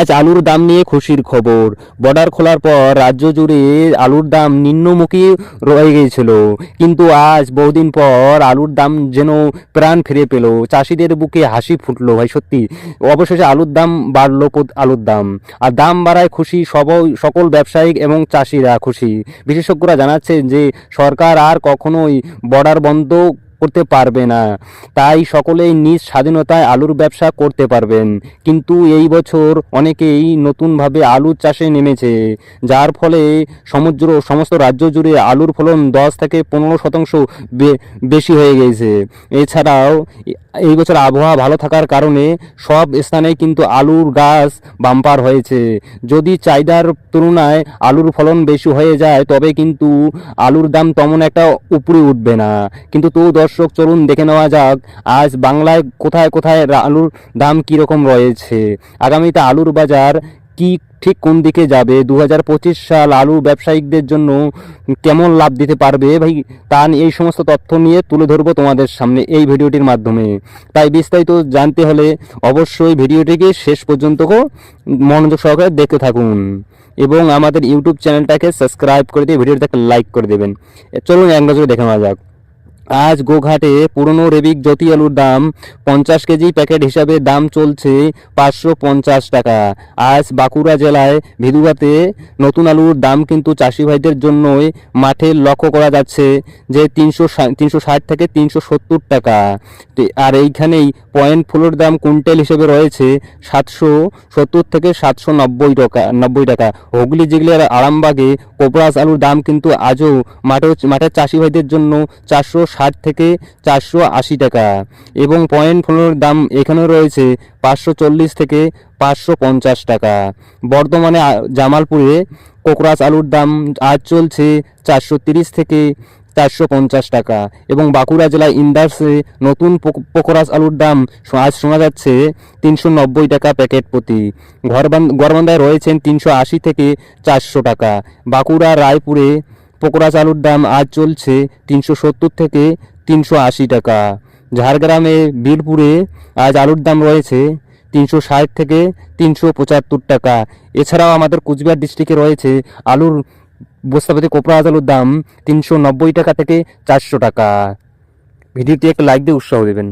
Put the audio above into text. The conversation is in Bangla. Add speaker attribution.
Speaker 1: আজ আলুর দাম নিয়ে খুশির খবর। বর্ডার খোলার পর রাজ্য জুড়ে আলুর দাম নিম্নমুখী রয়ে গিয়েছিল। কিন্তু আজ বহুদিন পর আলুর দাম যেন প্রাণ ফিরে পেল। চাষিদের বুকে হাসি ফুটলো ভাই, সত্যি। অবশেষে আলুর দাম বাড়লো আলুর দাম। আর দাম বাড়ায় খুশি সব সকল ব্যবসায়িক এবং চাষিরা খুশি। বিশেষজ্ঞরা জানাচ্ছেন যে সরকার আর কখনোই বর্ডার বন্ধ করতে পারবে না। তাই সকলেই নিজ স্বাধীনতায় আলুর ব্যবসা করতে পারবেন। কিন্তু এই বছর অনেকেই নতুনভাবে আলুর চাষে নেমেছে, যার ফলে সমুদ্র সমস্ত রাজ্য জুড়ে আলুর ফলন দশ থেকে পনেরো শতাংশ বেশি হয়ে গেছে। এছাড়াও এই বছর আবহাওয়া ভালো থাকার কারণে সব স্থানে কিন্তু আলুর গাছ বাম্পার হয়েছে। যদি চাহিদার তুলনায় আলুর ফলন বেশি হয়ে যায়, তবে কিন্তু আলুর দাম তেমন একটা উপরে উঠবে না। কিন্তু তো দর্শক চলুন দেখে নেওয়া যাক, আজ বাংলায় কোথায় কোথায় আলুর দাম কীরকম রয়েছে। আগামীতে আলুর বাজার কি ঠিক কোন দিকে যাবে? দু হাজার পঁচিশ সাল আলু ব্যবসায়িকদের জন্য কেমন লাভ দিতে পারবে? ভাই, তা নিয়ে এই সমস্ত তথ্য নিয়ে তুলে ধরবো তোমাদের সামনে এই ভিডিওটির মাধ্যমে। তাই বিস্তারিত জানতে হলে অবশ্যই ভিডিওটিকে শেষ পর্যন্ত মনোযোগ সহকারে দেখতে থাকুন। এবং আমাদের ইউটিউব চ্যানেলটাকে সাবস্ক্রাইব করে দিয়ে ভিডিওটাকে লাইক করে দেবেন। চলুন এক নজরে দেখে নেওয়া যাক। আজ গোঘাটে পুরনো রেবিক জ্যোতি আলুর দাম পঞ্চাশ কেজি প্যাকেট হিসাবে দাম চলছে পাঁচশো পঞ্চাশ টাকা। আজ বাঁকুড়া জেলায় ভিদুগাতে নতুন আলুর দাম কিন্তু চাষি ভাইদের জন্যই মাঠে লক্ষ্য করা যাচ্ছে যে তিনশো তিনশো ষাট থেকে তিনশো সত্তর টাকা। আর এইখানেই পয়েন্ট ফুলের দাম কুইন্টাল হিসেবে রয়েছে সাতশো সত্তর থেকে সাতশো নব্বই টাকা নব্বই টাকা। হুগলি জিগলির আরামবাগে কোপরাস আলুর দাম কিন্তু আজও মাঠে মাঠের চাষি ভাইদের জন্য চারশো ষাট থেকে চারশো আশি টাকা। এবং পয়েন্ট ফুলের দাম এখানেও রয়েছে পাঁচশো চল্লিশ থেকে পাঁচশো পঞ্চাশ টাকা। বর্ধমানে জামালপুরে কোকরাস আলুর দাম আজ চলছে চারশো তিরিশ থেকে চারশো পঞ্চাশ টাকা। এবং বাঁকুড়া জেলায় ইন্দাসে নতুন পোক- পোকরাস আলুর দাম আজ শোনা যাচ্ছে তিনশো নব্বই টাকা প্যাকেট প্রতি। গড়বান্ধায় রয়েছেন তিনশো আশি থেকে চারশো টাকা। বাঁকুড়া, রায়পুরে পোকরাস আলুর দাম আজ চলছে তিনশো সত্তর থেকে তিনশো আশি টাকা। ঝাড়গ্রামে, বীরপুরে আজ আলুর দাম রয়েছে তিনশো ষাট থেকে তিনশো পঁচাত্তর টাকা। এছাড়াও আমাদের কুচবিহার ডিস্ট্রিক্টে রয়েছে আলুর বস্তাপতি কোপরাজ আলুর দাম তিনশো নব্বই টাকা থেকে চারশো টাকা। ভিডিওটি একটা লাইক দিয়ে উৎসাহ দেবেন।